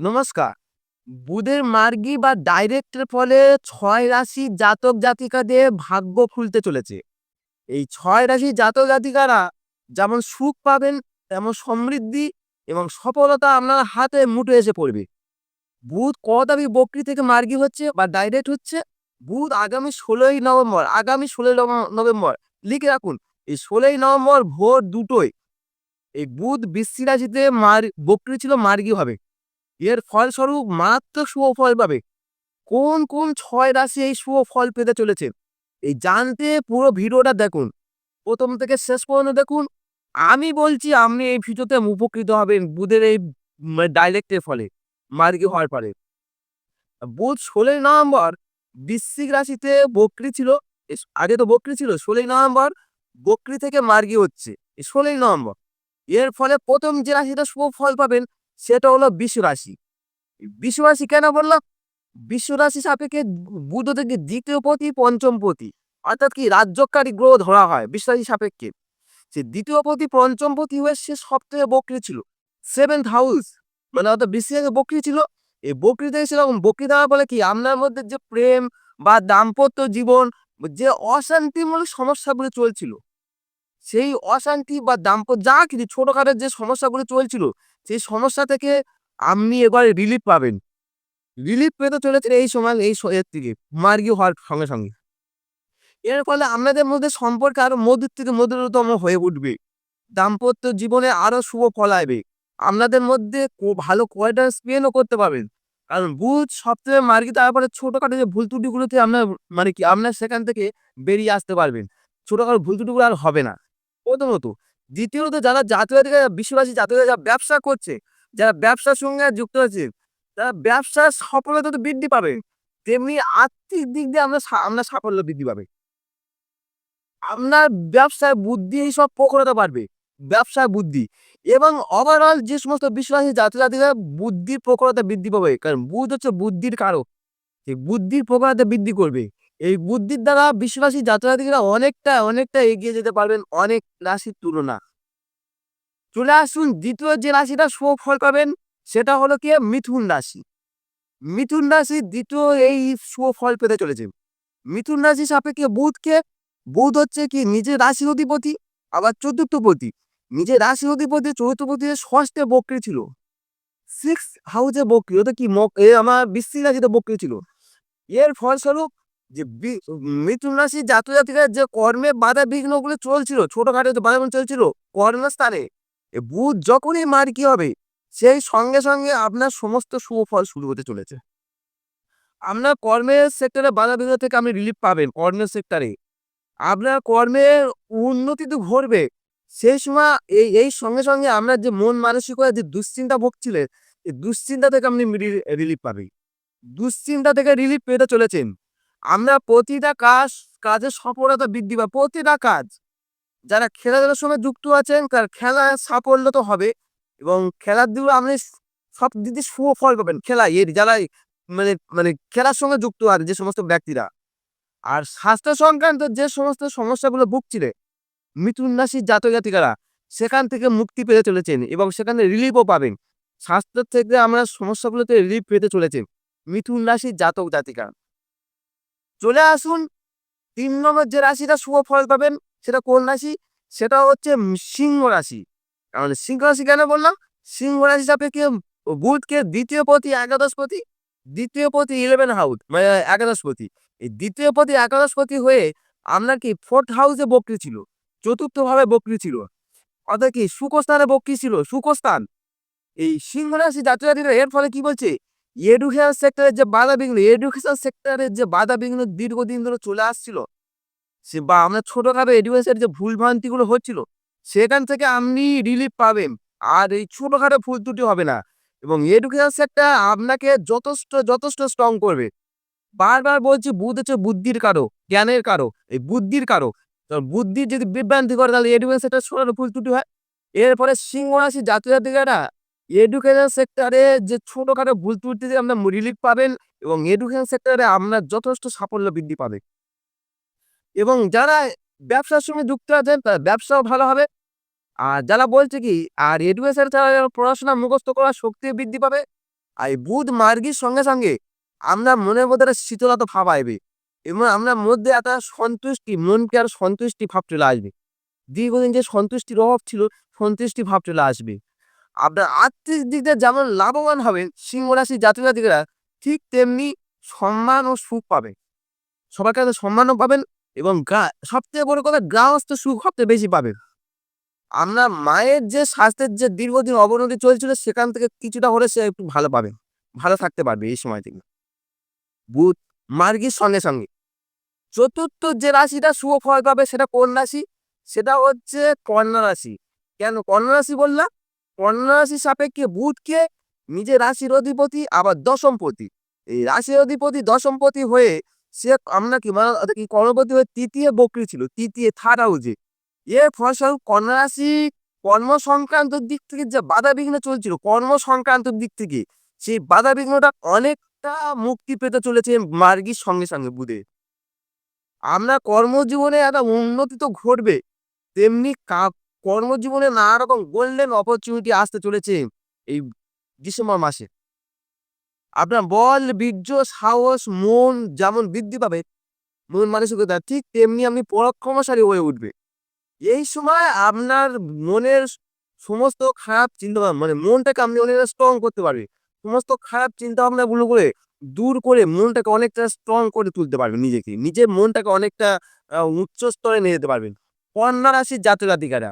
নমস্কার। বুধের মার্গি বা ডাইরেক্টের ফলে ছয় রাশি জাতক জাতিকাদের ভাগ্য খুলতে চলেছে। এই ছয় রাশি জাতক জাতিকারা যেমন সুখ পাবেন, তেমন সমৃদ্ধি এবং সফলতা আপনার হাতে মুঠে এসে পড়বে। বুধ কদাবি বকরি থেকে মার্গি হচ্ছে বা ডাইরেক্ট হচ্ছে। বুধ আগামী ষোলোই নভেম্বর, আগামী ষোলোই নভ- নভেম্বর, লিখে রাখুন, এই ষোলোই নভেম্বর ভোর দুটোই এই বুধ বৃশ্চিক রাশিতে মার, বকরি ছিল মার্গী হবে। এর ফলস্বরূপ মারাত্মক শুভ ফল পাবে। কোন কোন ছয় রাশি এই শুভ ফল পেতে চলেছে? এই জানতে পুরো ভিডিওটা দেখুন। প্রথম থেকে শেষ পর্যন্ত দেখুন। আমি বলছি আপনি এই ভিডিওতে উপকৃত হবেন বুধের এই ডাইরেক্টের ফলে মার্গি হওয়ার পরে। বুধ ষোলোই নভেম্বর বৃশ্চিক রাশিতে বকরি ছিল। আগে তো বকরি ছিল। ষোলোই নভেম্বর বকরি থেকে মার্গি হচ্ছে? ষোলোই নভেম্বর। এর ফলে প্রথম যে রাশিটা শুভ ফল পাবেন সেটা হলো বিশ্ব রাশি বিশ্ব রাশি কেন বললাম? বিশ্ব রাশি সাপেক্ষে বুধ থেকে দ্বিতীয় পতি, পঞ্চম পতি। অর্থাৎ কি রাজ্যকারী গ্রহ ধরা হয় বিশ্ব রাশি সাপেক্ষে। সে দ্বিতীয় পতি, পঞ্চম পতি হয়ে সে সপ্তাহে বকরি ছিল। সেভেন্থ হাউস মানে অর্থাৎ বিশ্বের বকরি ছিল। এই বকরি থেকে সেরকম বকরি দেওয়া বলে কি আপনার মধ্যে যে প্রেম বা দাম্পত্য জীবন, যে অশান্তিমূলক সমস্যাগুলো চলছিল সেই অশান্তি বা দাম্পত্য, যা কিছু ছোটখাটো যে সমস্যাগুলো চলছিল, সেই সমস্যা থেকে আপনি এবারে রিলিফ পাবেন। রিলিফ পেতে চলেছেন এই সময়, এই এর থেকে, মার্গী হওয়ার সঙ্গে সঙ্গে। এর ফলে আপনাদের মধ্যে সম্পর্ক আরও মধুর থেকে মধুরতম হয়ে উঠবে। দাম্পত্য জীবনে আরও শুভ ফল আসবে। আপনাদের মধ্যে ভালো কোয়ার্টার স্পেনও করতে পারবেন। কারণ বুধ সপ্তাহে মার্গী, তারপরে ছোটখাটো যে ভুল ত্রুটিগুলোতে আপনার মানে কি, আপনার সেখান থেকে বেরিয়ে আসতে পারবেন। ছোটখাটো ভুল ত্রুটিগুলো আর হবে না। প্রথমত, দ্বিতীয়ত যারা জাতীয় থেকে বিশ্ববাসী জাতীয় যারা ব্যবসা করছে, যারা ব্যবসার সঙ্গে যুক্ত আছে তারা ব্যবসার সফলতা তো বৃদ্ধি পাবে, তেমনি আর্থিক দিক দিয়ে আমরা আপনার সাফল্য বৃদ্ধি পাবে। আপনার ব্যবসায় বুদ্ধি এইসব প্রখরতা বাড়বে ব্যবসায় বুদ্ধি। এবং ওভারঅল যে সমস্ত বিশ্বাসী জাতীয় জাতিরা বুদ্ধির প্রখরতা বৃদ্ধি পাবে, কারণ বুধ হচ্ছে বুদ্ধির কারক বুদ্ধির প্রখরতা বৃদ্ধি করবে। এই বুদ্ধির দ্বারা বিশ্বাসী জাতীয় জাতিরা অনেকটা অনেকটা এগিয়ে যেতে পারবেন অনেক রাশির তুলনা। চলে আসুন দ্বিতীয় যে রাশিটা শুভ ফল পাবেন, সেটা হলো কি? মিথুন রাশি। মিথুন রাশি দ্বিতীয় এই শুভ ফল পেতে চলেছে। মিথুন রাশি সাপেক্ষে বুধকে, বুধ হচ্ছে কি? নিজের রাশি অধিপতি, আবার চতুর্থপতি নিজের রাশি অধিপতি চতুর্থপতি ষষ্ঠে বক্রি ছিল। সিক্স হাউসে বক্রি, ওটা কি মক, এ আমার বৃশ্চিক রাশিতে বক্রি ছিল। এর ফলস্বরূপ যে মিথুন রাশি জাতীয় জাতিকা যে কর্মে বাধা বিঘ্নগুলো চলছিল, ছোটখাটো যে বাধা চলছিল কর্মস্থানে বুধ যখনই মার কি হবে? সেই সঙ্গে সঙ্গে আপনার সমস্ত শুভ ফল শুরু হতে চলেছে। আপনার কর্মের সেক্টরে বাধা বিঘ্ন থেকে আপনি রিলিফ পাবেন কর্মের সেক্টরে আপনার কর্মের উন্নতি তো ঘটবে। সেই সময় এই এই সঙ্গে সঙ্গে আপনার যে মন মানসিকতা, যে দুশ্চিন্তা ভুগছিলেন এই দুশ্চিন্তা থেকে আপনি রিলিফ পাবেন। দুশ্চিন্তা থেকে রিলিফ পেতে চলেছেন। আমরা প্রতিটা কাজ, কাজের সফলতা বৃদ্ধি পাবে প্রতিটা কাজ, যারা খেলাধুলার সঙ্গে যুক্ত আছেন, তার খেলায় সাফল্য তো হবে এবং খেলার দিকে আপনি সব দিক দিয়ে শুভ ফল পাবেন। খেলা এর যারা মানে মানে খেলার সঙ্গে যুক্ত আছে যে সমস্ত ব্যক্তিরা। আর স্বাস্থ্য সংক্রান্ত যে সমস্ত সমস্যাগুলো ভুগছিলে মিথুন রাশির জাতক জাতিকারা, সেখান থেকে মুক্তি পেতে চলেছেন এবং সেখানে রিলিফও পাবেন। স্বাস্থ্য থেকে আমরা সমস্যাগুলোতে রিলিফ পেতে চলেছেন। মিথুন রাশির জাতক জাতিকা। চলে আসুন। তিন নম্বর যে রাশিটা শুভ ফল পাবেন, সেটা কোন রাশি? সেটা হচ্ছে সিংহ রাশি। কারণ সিংহ রাশি কেন বললাম? সিংহ রাশি সাপেক্ষে বুধকে দ্বিতীয় পতি একাদশ পতি দ্বিতীয় পতি ইলেভেন হাউস মানে একাদশ পতি এই দ্বিতীয় পতি একাদশ পতি হয়ে আপনার কি ফোর্থ হাউসে বকরি ছিল চতুর্থ ভাবে বকরি ছিল। অর্থাৎ কি সুকস্থানে বকরি ছিল সুকস্থান এই সিংহ রাশি জাতীয় এর ফলে কি বলছে? এডুকেশন সেক্টরের যে বাধা বিঘ্ন এডুকেশন সেক্টরের যে বাধা বিঘ্ন দীর্ঘদিন ধরে চলে আসছিল, সে বা আমরা ছোটখাটো এডুকেশনের যে ভুল ভ্রান্তিগুলো হচ্ছিল, সেখান থেকে আপনি রিলিফ পাবেন। আর এই ছোটখাটো ভুল ত্রুটি হবে না। এবং এডুকেশন সেক্টর আপনাকে যথেষ্ট যথেষ্ট স্ট্রং করবে। বারবার বলছি, বুধ হচ্ছে বুদ্ধির কারও জ্ঞানের কারও এই বুদ্ধির কারও তো বুদ্ধির যদি বিভ্রান্তি করে, তাহলে এডুকেশন সেক্টর ছোট ভুল ত্রুটি হয়। এরপরে সিংহ রাশি জাতীয় জাতিকারা এডুকেশন সেক্টরে যে ছোটখাটো ভুল ত্রুটি আপনার রিলিফ পাবেন এবং এডুকেশন সেক্টরে আপনার যথেষ্ট সাফল্য বৃদ্ধি পাবে। এবং যারা ব্যবসার সঙ্গে যুক্ত আছেন তার ব্যবসাও ভালো হবে। আর যারা বলছে কি, আর এডুকেশন ছাড়া পড়াশোনা মুখস্থ করার শক্তি বৃদ্ধি পাবে, আর বুধ মার্গীর সঙ্গে সঙ্গে আমরা মনের মধ্যে একটা শীতলতা ভাব আসবে এবং আমরা মধ্যে একটা সন্তুষ্টি, মনকে আর সন্তুষ্টি ভাব চলে আসবে। দীর্ঘদিন যে সন্তুষ্টির অভাব ছিল, সন্তুষ্টি ভাব চলে আসবে। আপনার আর্থিক দিক দিয়ে যেমন লাভবান হবেন, সিংহ রাশি জাতক জাতিকারা ঠিক তেমনি সম্মান ও সুখ পাবে সবার কাছে সম্মানও পাবেন এবং গা সবথেকে বড় কথা গৃহস্থ সুখ সবচেয়ে বেশি পাবেন। আমরা মায়ের যে স্বাস্থ্যের যে দীর্ঘদিন অবনতি চলছিল, সেখান থেকে কিছুটা হলে সে একটু ভালো পাবে ভালো থাকতে পারবে এই সময় থেকে। বুধ, মার্গীর সঙ্গে সঙ্গে। চতুর্থ যে রাশিটা শুভ ফল পাবে সেটা কোন রাশি? সেটা হচ্ছে কন্যা রাশি। কেন কন্যা রাশি বললাম? কন্যা রাশি সাপেক্ষে বুধকে নিজের রাশির অধিপতি, আবার দশমপতি। এই রাশির অধিপতি, দশমপতি হয়ে সে আমরা কি মানে কি কর্মপতি হয়ে তৃতীয় বকরি ছিল, তৃতীয় থার্ড হাউজে এর ফলস্বরূপ কন্যা রাশি কর্ম সংক্রান্ত দিক থেকে যে বাধা বিঘ্ন চলছিল কর্ম সংক্রান্ত দিক থেকে, সেই বাধা বিঘ্নটা অনেকটা মুক্তি পেতে চলেছে মার্গির সঙ্গে সঙ্গে বুধে আমরা কর্মজীবনে একটা উন্নতি তো ঘটবে, তেমনি কর্মজীবনে নানা রকম গোল্ডেন অপরচুনিটি আসতে চলেছে এই ডিসেম্বর মাসে। আপনার বল, বীর্য, সাহস, মন যেমন বৃদ্ধি পাবে, মন মানসিকতা ঠিক তেমনি আপনি পরাক্রমশালী হয়ে উঠবে। এই সময় আপনার মনের সমস্ত খারাপ চিন্তা মানে মনটাকে আপনি অনেকটা স্ট্রং করতে পারবে। সমস্ত খারাপ চিন্তা ভাবনা গুলো করে দূর করে মনটাকে অনেকটা স্ট্রং করে তুলতে পারবেন নিজেকে। নিজের মনটাকে অনেকটা উচ্চ স্তরে নিয়ে যেতে পারবেন। কন্যা রাশির জাতক জাতিকারা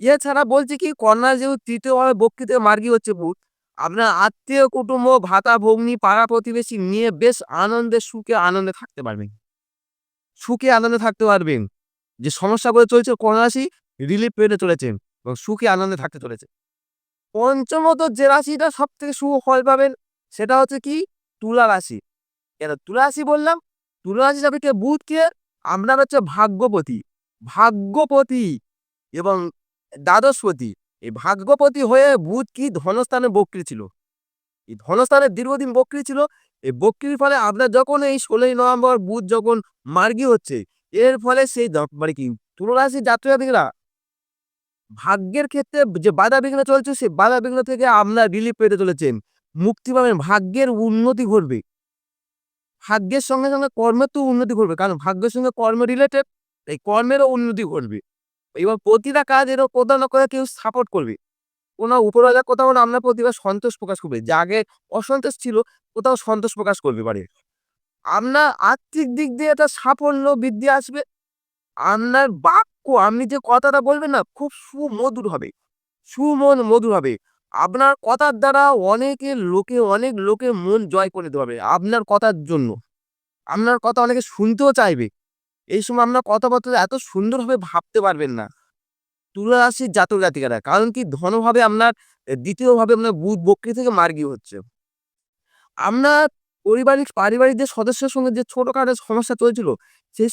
এছাড়া বলছি কি, কন্যা যেহেতু তৃতীয়ভাবে বক্তৃতে মার্গী হচ্ছে ভূত, আপনার আত্মীয়, কুটুম্ব, ভাতা, ভগ্নী, পাড়া প্রতিবেশী নিয়ে বেশ আনন্দে, সুখে, আনন্দে থাকতে পারবেন। সুখে, আনন্দে থাকতে পারবেন। যে সমস্যাগুলো চলছে কন্যা রাশি রিলিফ পেতে চলেছেন এবং সুখে, আনন্দে থাকতে চলেছে পঞ্চমত যে রাশিটা সব থেকে শুভ ফল পাবেন, সেটা হচ্ছে কি, তুলা রাশি। কেন? তুলা রাশি বললাম, তুলা রাশি সাপেক্ষে বুধকে আপনার হচ্ছে ভাগ্যপতি। ভাগ্যপতি এবং দ্বাদশপতি। এই ভাগ্যপতি হয়ে বুধ কি ধনস্থানে বক্রি ছিল? এই ধনস্থানে দীর্ঘদিন বক্রি ছিল। এই বক্রির ফলে আপনার যখন এই ষোলোই নভেম্বর বুধ যখন মার্গী হচ্ছে, এর ফলে সেই মানে কি তুলরাশি জাতিকরা ভাগ্যের ক্ষেত্রে যে বাধা বিঘ্ন চলছে, সেই বাধা বিঘ্ন থেকে আপনার রিলিফ পেতে চলেছেন। মুক্তি পাবেন, ভাগ্যের উন্নতি ঘটবে। ভাগ্যের সঙ্গে সঙ্গে কর্মের তো উন্নতি ঘটবে, কারণ ভাগ্যের সঙ্গে কর্ম রিলেটেড এই কর্মেরও উন্নতি ঘটবে। এবার প্রতিটা কাজ এরও কোথাও না কোথাও কেউ সাপোর্ট করবে। কোনো উপরওয়ালা কোথাও না আপনার প্রতি এবার সন্তোষ প্রকাশ করবে। যে আগে অসন্তোষ ছিল, কোথাও সন্তোষ প্রকাশ করবে পারে আপনার আর্থিক দিক দিয়ে একটা সাফল্য বৃদ্ধি আসবে। আপনার বাক্য আপনি যে কথাটা বলবেন না, খুব সুমধুর হবে। সুমন মধুর হবে। আপনার কথার দ্বারা অনেকের লোকে, অনেক লোকে মন জয় করে পারবে আপনার কথার জন্য। আপনার কথা অনেকে শুনতেও চাইবে। এই সময় আপনার কথাবার্তা এত সুন্দরভাবে ভাবতে পারবেন না। তুলা রাশির জাতক জাতিকারা, কারণ কি ধনভাবে আপনার দ্বিতীয়ভাবে আপনার বুধ বক্রি থেকে মার্গী হচ্ছে। আপনার পারিবারিক পারিবারিক যে সদস্যের সঙ্গে যে ছোটখাটো সমস্যা চলছিল, সেই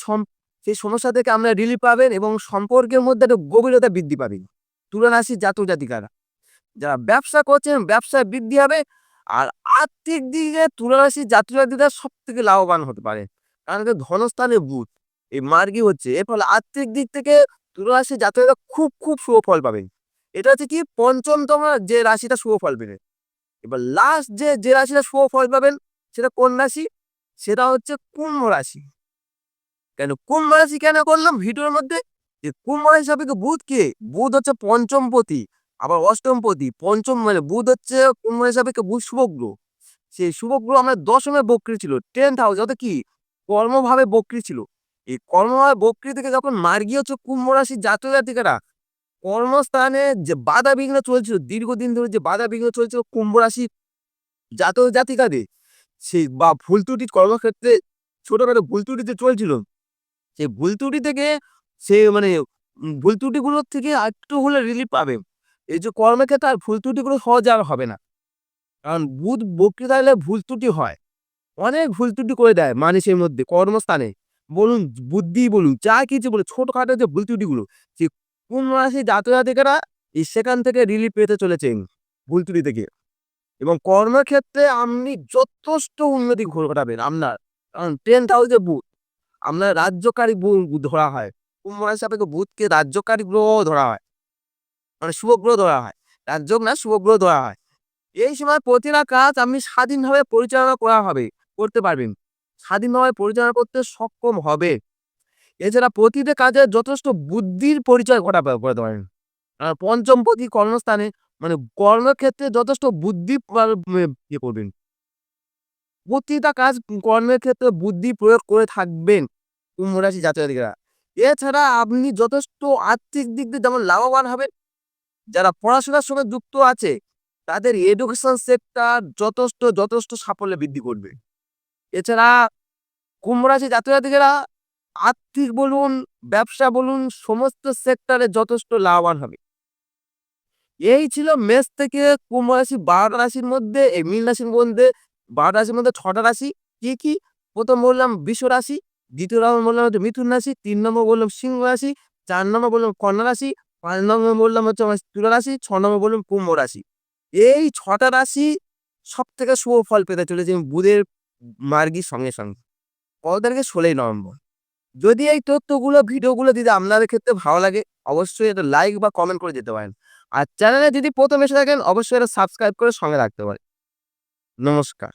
সেই সমস্যা থেকে আপনার রিলিফ পাবেন এবং সম্পর্কের মধ্যে একটা গভীরতা বৃদ্ধি পাবেন তুলা রাশির জাতক জাতিকারা, যারা ব্যবসা করছেন ব্যবসায় বৃদ্ধি হবে আর আর্থিক দিকে তুলা রাশির জাতক জাতিকারা সব থেকে লাভবান হতে পারে। কারণ ধনস্থানে বুধ এই মার্গি হচ্ছে, এর ফলে আর্থিক দিক থেকে তুলা রাশির জাতকরা খুব খুব শুভ ফল পাবেন এটা হচ্ছে কি, পঞ্চমতম যে রাশিটা শুভ ফল পেবে এবার লাস্ট যে যে রাশিটা শুভ ফল পাবেন, সেটা কোন রাশি? সেটা হচ্ছে কুম্ভ রাশি। কেন? কুম্ভ রাশি কেন করলাম? ভিডিওর মধ্যে যে কুম্ভ রাশি সাপেক্ষে বুধ কে? বুধ হচ্ছে পঞ্চমপতি আবার অষ্টমপতি পঞ্চম মানে বুধ হচ্ছে কুম্ভ রাশি সাপেক্ষে বুধ শুভগ্রহ সেই শুভগ্রহ আমরা দশমে বক্রি ছিল টেন্থ হাউস অর্থাৎ কি? কর্মভাবে বক্রি ছিল। এই কর্মভাবে বক্রি থেকে যখন মার্গী হচ্ছে কুম্ভ জাতক জাতিকারা কর্মস্থানে যে বাধা বিঘ্ন চলছিল, দীর্ঘদিন ধরে যে বাধা বিঘ্ন চলছিল কুম্ভ রাশি জাতক জাতিকাদের, সেই বা ভুল ত্রুটি কর্মক্ষেত্রে ছোটখাটো ভুল ত্রুটি যে চলছিল, সেই ভুল ত্রুটি থেকে সে মানে ভুল ত্রুটিগুলোর থেকে একটু হলে রিলিফ পাবে। এই যে কর্মক্ষেত্রে আর ভুল ত্রুটিগুলো সহজে আর হবে না। কারণ বুধ বক্তৃতা এলে ভুল ত্রুটি হয়। অনেক ভুল ত্রুটি করে দেয় মানুষের মধ্যে কর্মস্থানে। বলুন, বুদ্ধি বলুন, যা কিছু বলুন, ছোটখাটো যে ভুল ত্রুটিগুলো সেই কোন রাশি জাতক জাতিকারা এই সেখান থেকে রিলিফ পেতে চলেছেন ভুল ত্রুটি থেকে। এবং কর্মক্ষেত্রে আপনি যথেষ্ট উন্নতি ঘটাবেন আপনার। কারণ টেন হাউসে বুথ আপনার রাজ্যকারী ধরা হয়। কুম্ভ রাশি সাপেক্ষে বুধকে রাজ্যকারী গ্রহ ধরা হয়। মানে শুভগ্রহ ধরা হয়। রাজ্য না শুভগ্রহ ধরা হয়। এই সময় প্রতিটা কাজ আপনি স্বাধীনভাবে পরিচালনা করা হবে, করতে পারবেন। স্বাধীনভাবে পরিচালনা করতে সক্ষম হবে। এছাড়া প্রতিটা কাজে যথেষ্ট বুদ্ধির পরিচয় ঘটা করতে পারেন। আর পঞ্চম প্রতি কর্মস্থানে মানে কর্মক্ষেত্রে যথেষ্ট বুদ্ধি ইয়ে করবেন। প্রতিটা কাজ কর্মের ক্ষেত্রে বুদ্ধি প্রয়োগ করে থাকবেন কুম্ভ রাশি জাতীয় অধিকারা এছাড়া আপনি যথেষ্ট আর্থিক দিক দিয়ে যেমন লাভবান হবেন, যারা পড়াশোনার সঙ্গে যুক্ত আছে, তাদের এডুকেশন সেক্টর যথেষ্ট যথেষ্ট সাফল্য বৃদ্ধি করবে। এছাড়া কুম্ভ রাশি জাতীয় অধিকারা আর্থিক বলুন, ব্যবসা বলুন, সমস্ত সেক্টরে যথেষ্ট লাভবান হবে। এই ছিল মেষ থেকে কুম্ভ রাশি, বারোটা রাশির মধ্যে, এই মীন রাশির মধ্যে, বারোটা রাশির মধ্যে ছটা রাশি। কি কি? প্রথম বললাম বিশ্ব রাশি, দ্বিতীয় নম্বর বললাম হচ্ছে মিথুন রাশি, তিন নম্বর বললাম সিংহ রাশি, চার নম্বর বললাম কন্যা রাশি, পাঁচ নম্বর বললাম হচ্ছে আমার তুলা রাশি, ছ নম্বর বললাম কুম্ভ রাশি। এই ছটা রাশি সব থেকে শুভ ফল পেতে চলেছে। বুধের মার্গির সঙ্গে সঙ্গে। কত তারিখে ষোলোই নভেম্বর। যদি এই তথ্যগুলো, ভিডিওগুলো যদি আপনাদের ক্ষেত্রে ভালো লাগে, অবশ্যই এটা লাইক বা কমেন্ট করে দিতে পারেন। আর চ্যানেলে যদি প্রথম এসে থাকেন, অবশ্যই এটা সাবস্ক্রাইব করে সঙ্গে রাখতে পারেন। নমস্কার।